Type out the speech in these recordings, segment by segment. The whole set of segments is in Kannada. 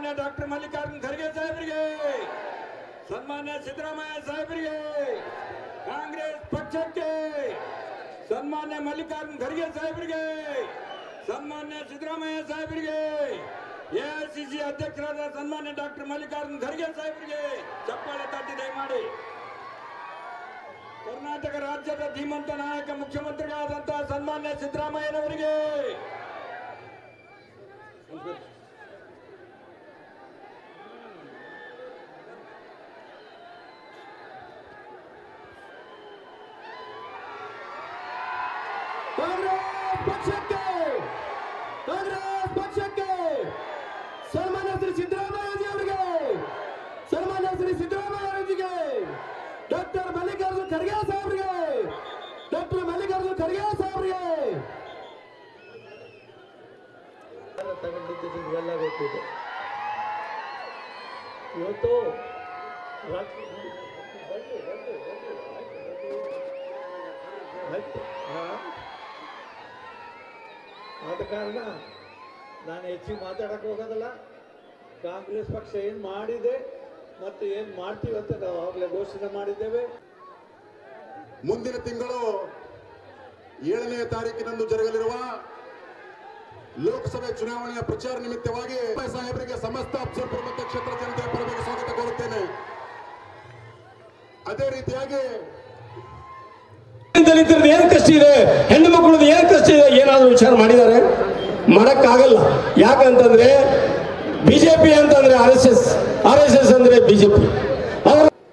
ಸನ್ಮಾನ್ಯ ಡಾಕ್ಟರ್ ಮಲ್ಲಿಕಾರ್ಜುನ್ ಖರ್ಗೆ ಸಾಹೇಬರಿಗೆ, ಸನ್ಮಾನ್ಯ ಸಿದ್ದರಾಮಯ್ಯ ಸಾಹೇಬರಿಗೆ, ಕಾಂಗ್ರೆಸ್ ಪಕ್ಷಕ್ಕೆ ಸನ್ಮಾನ್ಯ ಮಲ್ಲಿಕಾರ್ಜುನ್ ಖರ್ಗೆ ಸಾಹೇಬರಿಗೆ, ಸನ್ಮಾನ್ಯ ಸಿದ್ದರಾಮಯ್ಯ ಸಾಹೇಬರಿಗೆ, ಎಐಸಿಸಿ ಅಧ್ಯಕ್ಷರಾದ ಸನ್ಮಾನ್ಯ ಡಾಕ್ಟರ್ ಮಲ್ಲಿಕಾರ್ಜುನ್ ಖರ್ಗೆ ಸಾಹೇಬರಿಗೆ ಚಪ್ಪಾಳೆ ತಟ್ಟಿ ದಯಮಾಡಿ. ಕರ್ನಾಟಕ ರಾಜ್ಯದ ಧೀಮಂತ ನಾಯಕ ಮುಖ್ಯಮಂತ್ರಿಗಳಾದಂತಹ ಸನ್ಮಾನ್ಯ ಸಿದ್ದರಾಮಯ್ಯನವರಿಗೆ ಕಾಂಗ್ರೆಸ್ ಪಕ್ಷಕ್ಕೆ. ಕಾಂಗ್ರೆಸ್ ಪಕ್ಷಕ್ಕೆ. ಸನ್ಮಾನ್ಯ ಶ್ರೀ ಸಿದ್ದರಾಮಯ್ಯಜಿ ಅವರಿಗೆ. ಸನ್ಮಾನ್ಯ ಶ್ರೀ ಸಿದ್ದರಾಮಯ್ಯಜಿಗೆ ಡಾಕ್ಟರ್ ಮಲ್ಲಿಕಾರ್ಜುನ್ ಖರ್ಗೆ ಸಾಹೇಬರಿಗೆ. ಡಾಕ್ಟರ್ ಮಲ್ಲಿಕಾರ್ಜುನ್ ಖರ್ಗೆ ಸಾಹೇಬರಿಗೆ. ತಗೊಂಡಿದ್ದು ನಿಮಗೆಲ್ಲ ಗೊತ್ತಿದೆ. ಇವತ್ತು ಬನ್ನಿ, ಬನ್ನಿ, ಬನ್ನಿ, ಆಯ್ತು, ಬನ್ನಿ. ಆಯ್ತು, ಹಾ. ಆದ ಕಾರಣ ನಾನು ಹೆಚ್ಚಿಗೆ ಮಾತಾಡಕ್ಕೆ ಹೋಗೋದಲ್ಲ. ಕಾಂಗ್ರೆಸ್ ಪಕ್ಷ ಏನು ಮಾಡಿದೆ ಮತ್ತು ಏನು ಮಾಡ್ತೀವಿ ಅಂತ ನಾವು ಆಗಲೇ ಘೋಷಣೆ ಮಾಡಿದ್ದೇವೆ. ಮುಂದಿನ ತಿಂಗಳು ಏಳನೇ ತಾರೀಕಿನಂದು ಜರುಗಲಿರುವ ಲೋಕಸಭೆ ಚುನಾವಣೆಯ ಪ್ರಚಾರ ನಿಮಿತ್ತವಾಗಿ ಸಾಹೇಬರಿಗೆ ಸಮಸ್ತ ಅಫ್ಸಲ್ಪುರ ಮತ್ತು ಕ್ಷೇತ್ರ ಜನತೆಯ ಪರವಾಗಿ ಸ್ವಾಗತ ಕೋರುತ್ತೇನೆ. ಅದೇ ರೀತಿಯಾಗಿ ಏನು ಕಷ್ಟ ಇದೆ. ಹೆಣ್ಣು ಮಕ್ಕಳದ್ದು ಏನಾದರೂ ವಿಚಾರ ಮಾಡಿದ್ದಾರೆ. ಮಾಡಕ್ಕಾಗಲ್ಲ ಯಾಕಂತಂದ್ರೆ ಬಿಜೆಪಿ ಅಂತಂದ್ರೆ R S S R S S ಅಂದ್ರೆ ಬಿಜೆಪಿ.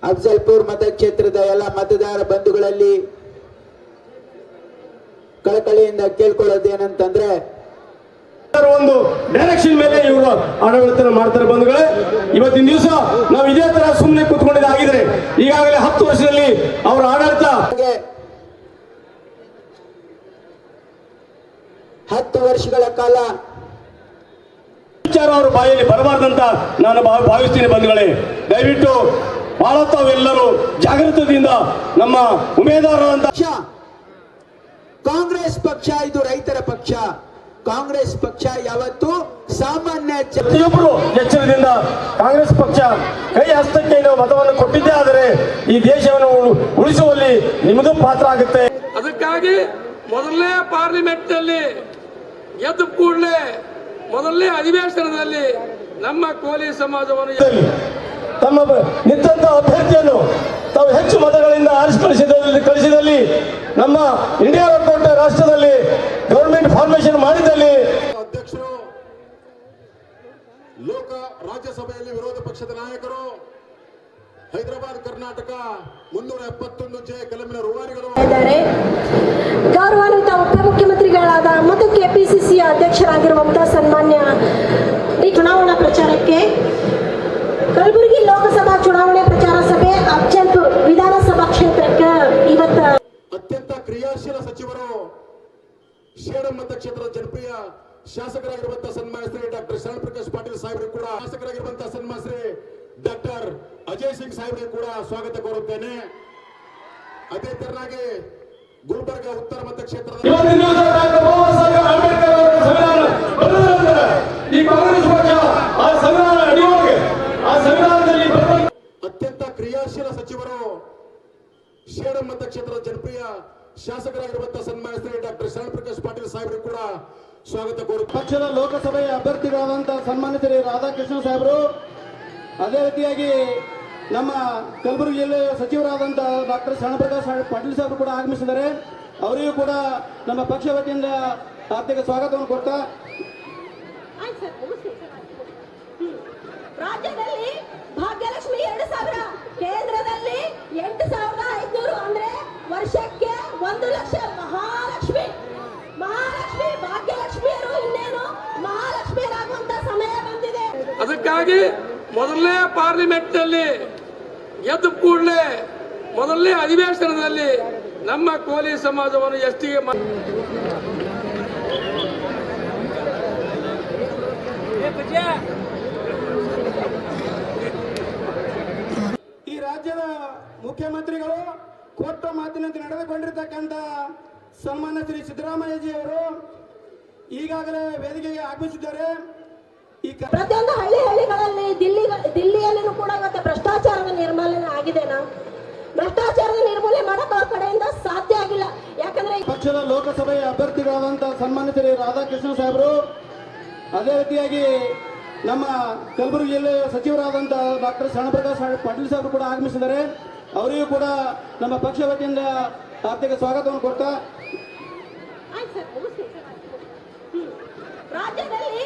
ಅಫ್ಜಲ್ಪುರ್ ಮತಕ್ಷೇತ್ರದ ಎಲ್ಲ ಮತದಾರ ಬಂಧುಗಳಲ್ಲಿ ಕಳಕಳಿಯಿಂದ ಕೇಳ್ಕೊಳ್ಳೋದೇನಂತಂದ್ರೆ ಒಂದು ಡೈರೆಕ್ಷನ್ ಮೇಲೆ ಇವರು ಆಡಳಿತ ಮಾಡ್ತಾರೆ ಬಂಧುಗಳೇ. ಇವತ್ತಿನ ದಿವಸ ನಾವು ಇದೇ ತರ ಸುಮ್ಮನೆ ಕುತ್ಕೊಂಡಿದ್ದಾಗಿದ್ರೆ ಈಗಾಗಲೇ ಹತ್ತು ವರ್ಷದಲ್ಲಿ ಅವರ ಆಡಳಿತ ಹತ್ತು ವರ್ಷಗಳ ಕಾಲ ವಿಚಾರ ಅವರ ಬಾಯಲ್ಲಿ ಬರಬಾರ್ದಂತ ನಾನು ಭಾವಿಸ್ತೀನಿ ಬಂಧುಗಳೇ. ದಯವಿಟ್ಟು ಬಹಳ ತಾವೆಲ್ಲರೂ ಜಾಗೃತದಿಂದ ನಮ್ಮ ಉಮೇದಾರರಂತ ಕಾಂಗ್ರೆಸ್ ಪಕ್ಷ ಇದು ರೈತರ ಪಕ್ಷ. ಕಾಂಗ್ರೆಸ್ ಪಕ್ಷ ಯಾವತ್ತು ಸಾಮಾನ್ಯ ಪ್ರತಿಯೊಬ್ಬರು ಎಚ್ಚರದಿಂದ ಕಾಂಗ್ರೆಸ್ ಪಕ್ಷ ಕೈ ಹಸ್ತಕ್ಕೆ ನಾವು ಮತವನ್ನು ಕೊಟ್ಟಿದ್ದೇ ಆದರೆ ಈ ದೇಶವನ್ನು ಉಳು- ಉಳಿಸುವಲ್ಲಿ ನಿಮ್ಮದು ಪಾತ್ರ ಆಗುತ್ತೆ. ಅದಕ್ಕಾಗಿ ಮೊದಲನೇ ಪಾರ್ಲಿಮೆಂಟ್ನಲ್ಲಿ ಗೆದ್ದ ಕೂಡಲೇ ಮೊದಲನೇ ಅಧಿವೇಶನದಲ್ಲಿ ನಮ್ಮ ಕೋಲಿ ಸಮಾಜವನ್ನು ತಮ್ಮ ನಿಂತ ಅಭ್ಯರ್ಥಿಯನ್ನು ತಾವು ಹೆಚ್ಚು ಮತಗಳಿಂದ ಆರಿಸಿ ಕಳಿಸಿದಲ್ಲಿ ಕಳಿಸಿದಲ್ಲಿ ನಮ್ಮ ಇಂಡಿಯಾ ಒಕ್ಕೂಟ ರಾಷ್ಟ್ರದಲ್ಲಿ ಗೌರ್ಮೆಂಟ್ ಫಾರ್ಮೇಶನ್ ಮಾಡಿದಲ್ಲಿ ಅಧ್ಯಕ್ಷರು ಲೋಕ ರಾಜ್ಯಸಭೆಯಲ್ಲಿ ವಿರೋಧ ಪಕ್ಷದ ನಾಯಕರು ಹೈದರಾಬಾದ್ ಕರ್ನಾಟಕ ಮುನ್ನೂರ ಎಪ್ಪತ್ತೊಂದು ಜೆ ಕಲಮಿನ ರೂವಾರಿಗಳು. ಇದ್ದಾರೆ. ಗೌರವಾನ್ವಿತ ಉಪಮುಖ್ಯಮಂತ್ರಿಗಳಾದ ಮತ್ತು ಕೆಪಿಸಿಸಿ ಅಧ್ಯಕ್ಷರಾಗಿರುವಂತಹ ಸನ್ಮಾನ್ಯ ಈ ಚುನಾವಣಾ ಪ್ರಚಾರಕ್ಕೆ ಕಲಬುರಗಿ ಲೋಕಸಭಾ ಚುನಾವಣೆ ಪ್ರಚಾರ ಸಭೆ ಅಫ್ಜಲ್ಪುರ್ ವಿಧಾನಸಭಾ ಕ್ಷೇತ್ರಕ್ಕೆ ಇವತ್ತ ಅತ್ಯಂತ ಕ್ರಿಯಾಶೀಲ ಸಚಿವರು ಶೇಡಂ ಮತಕ್ಷೇತ್ರದ ಜನಪ್ರಿಯ ಶಾಸಕರಾಗಿರುವಂತಹ ಸನ್ಮಾನ ಶ್ರೀ ಡಾಕ್ಟರ್ ಶರಣ್ ಪ್ರಕಾಶ್ ಪಾಟೀಲ್ ಸಾಹೇಬರು ಕೂಡ ಶಾಸಕರಾಗಿರುವಂತಹ ಸನ್ಮಾನ ಶ್ರೀ ಡಾಕ್ಟರ್ ಅಜಯ್ ಸಿಂಗ್ ಸಾಹೇಬ್ರಿಗೆ ಕೂಡ ಸ್ವಾಗತ ಕೋರುತ್ತೇನೆ. ಅದೇ ತರನಾಗಿ ಗುಲ್ಬರ್ಗ ಉತ್ತರ ಮತಕ್ಷೇತ್ರದ ಆ ಸಂವಿಧಾನದಲ್ಲಿ ಅತ್ಯಂತ ಕ್ರಿಯಾಶೀಲ ಸಚಿವರು ಶೇಡಂ ಮತಕ್ಷೇತ್ರದ ಜನಪ್ರಿಯ ಶಾಸಕರಾಗಿರುವಂತಹ ಸನ್ಮಾನ್ಯ ಶ್ರೀ ಡಾಕ್ಟರ್ ಶರಣ್ ಪ್ರಕಾಶ್ ಪಾಟೀಲ್ ಸಾಹೇಬರು ಕೂಡ ಸ್ವಾಗತ ಕೋರು ಪಕ್ಷದ ಲೋಕಸಭೆಯ ಅಭ್ಯರ್ಥಿಗಳಾದಂತಹ ಸನ್ಮಾನ್ಯ ಶ್ರೀ ರಾಧಾಕೃಷ್ಣ ಸಾಹೇಬರು ಅದೇ ರೀತಿಯಾಗಿ ನಮ್ಮ ಕಲಬುರಗಿ ಜಿಲ್ಲೆಯ ಸಚಿವರಾದಂಥ ಡಾಕ್ಟರ್ ಶರಣಪ್ರಕಾಶ್ ಪಾಟೀಲ್ ಸಾಹೇಬರು ಕೂಡ ಆಗಮಿಸಿದ್ದಾರೆ. ಅವರಿಗೂ ಕೂಡ ನಮ್ಮ ಪಕ್ಷ ವತಿಯಿಂದ ಹಾರ್ದಿಕ ಸ್ವಾಗತವನ್ನು ಕೊಡ್ತಾ ರಾಜ್ಯದಲ್ಲಿ ಭಾಗ್ಯಲಕ್ಷ್ಮಿ ಎರಡು ಸಾವಿರ ಕೇಂದ್ರದಲ್ಲಿ ಎಂಟು ಸಾವಿರದ ಐದುನೂರು ಅಂದ್ರೆ ವರ್ಷಕ್ಕೆ ಒಂದು ಲಕ್ಷ. ಮಹಾಲಕ್ಷ್ಮಿ. ಮಹಾಲಕ್ಷ್ಮಿ ಭಾಗ್ಯಲಕ್ಷ್ಮಿಯರು ಇನ್ನೇನು ಮಹಾಲಕ್ಷ್ಮಿಯರಾಗುವಂತ ಸಮಯ ಬಂದಿದೆ. ಅದಕ್ಕಾಗಿ ಮೊದಲನೇ ಪಾರ್ಲಿಮೆಂಟ್ನಲ್ಲಿ ಗೆದ್ದ ಕೂಡಲೇ ಮೊದಲನೇ ಅಧಿವೇಶನದಲ್ಲಿ ನಮ್ಮ ಕೋಲಿ ಸಮಾಜವನ್ನು ಎಷ್ಟಿಗೆ ಈ ರಾಜ್ಯದ ಮುಖ್ಯಮಂತ್ರಿಗಳು ಕೊಟ್ಟ ಮಾತಿನಂತೆ ನಡೆದುಕೊಂಡಿರ್ತಕ್ಕಂಥ ಸನ್ಮಾನ್ಯ ಶ್ರೀ ಸಿದ್ದರಾಮಯ್ಯಜಿ ಅವರು ಈಗಾಗಲೇ ವೇದಿಕೆಗೆ ಆಗಮಿಸಿದ್ದಾರೆ. ಪ್ರತಿಯೊಂದು ಹಳ್ಳಿ ಹಳ್ಳಿಗಳಲ್ಲಿ ದಿಲ್ಲಿ ದಿಲ್ಲಿಯಲ್ಲಿನೂ ಕೂಡ ಇವತ್ತು ಭ್ರಷ್ಟಾಚಾರದ ನಿರ್ಮೂಲನೆ ಆಗಿದೆನಾ? ಭ್ರಷ್ಟಾಚಾರದ ನಿರ್ಮೂಲನೆ ಮಾಡಕ್ ಅವ್ರ ಕಡೆಯಿಂದ ಸಾಧ್ಯ ಆಗಿಲ್ಲ. ಯಾಕಂದ್ರೆ ಪಕ್ಷದ ಲೋಕಸಭೆಯ ಅಭ್ಯರ್ಥಿಗಳಾದಂತಹ ಸನ್ಮಾನಿತರು ರಾಧಾಕೃಷ್ಣ ಸಾಹೇಬರು ಅದೇ ರೀತಿಯಾಗಿ ನಮ್ಮ ಕಲಬುರಗಿ ಜಿಲ್ಲೆ ಸಚಿವರಾದಂಥ ಡಾಕ್ಟರ್ ಶರಣಪ್ರಕಾಶ್ ಪಾಟೀಲ್ ಸಾಹೇಬರು ಕೂಡ ಆಗಮಿಸಿದ್ದಾರೆ. ಅವರಿಗೂ ಕೂಡ ನಮ್ಮ ಪಕ್ಷ ವತಿಯಿಂದ ಆರ್ಥಿಕ ಸ್ವಾಗತವನ್ನು ಕೊಡ್ತಾ ರಾಜ್ಯದಲ್ಲಿ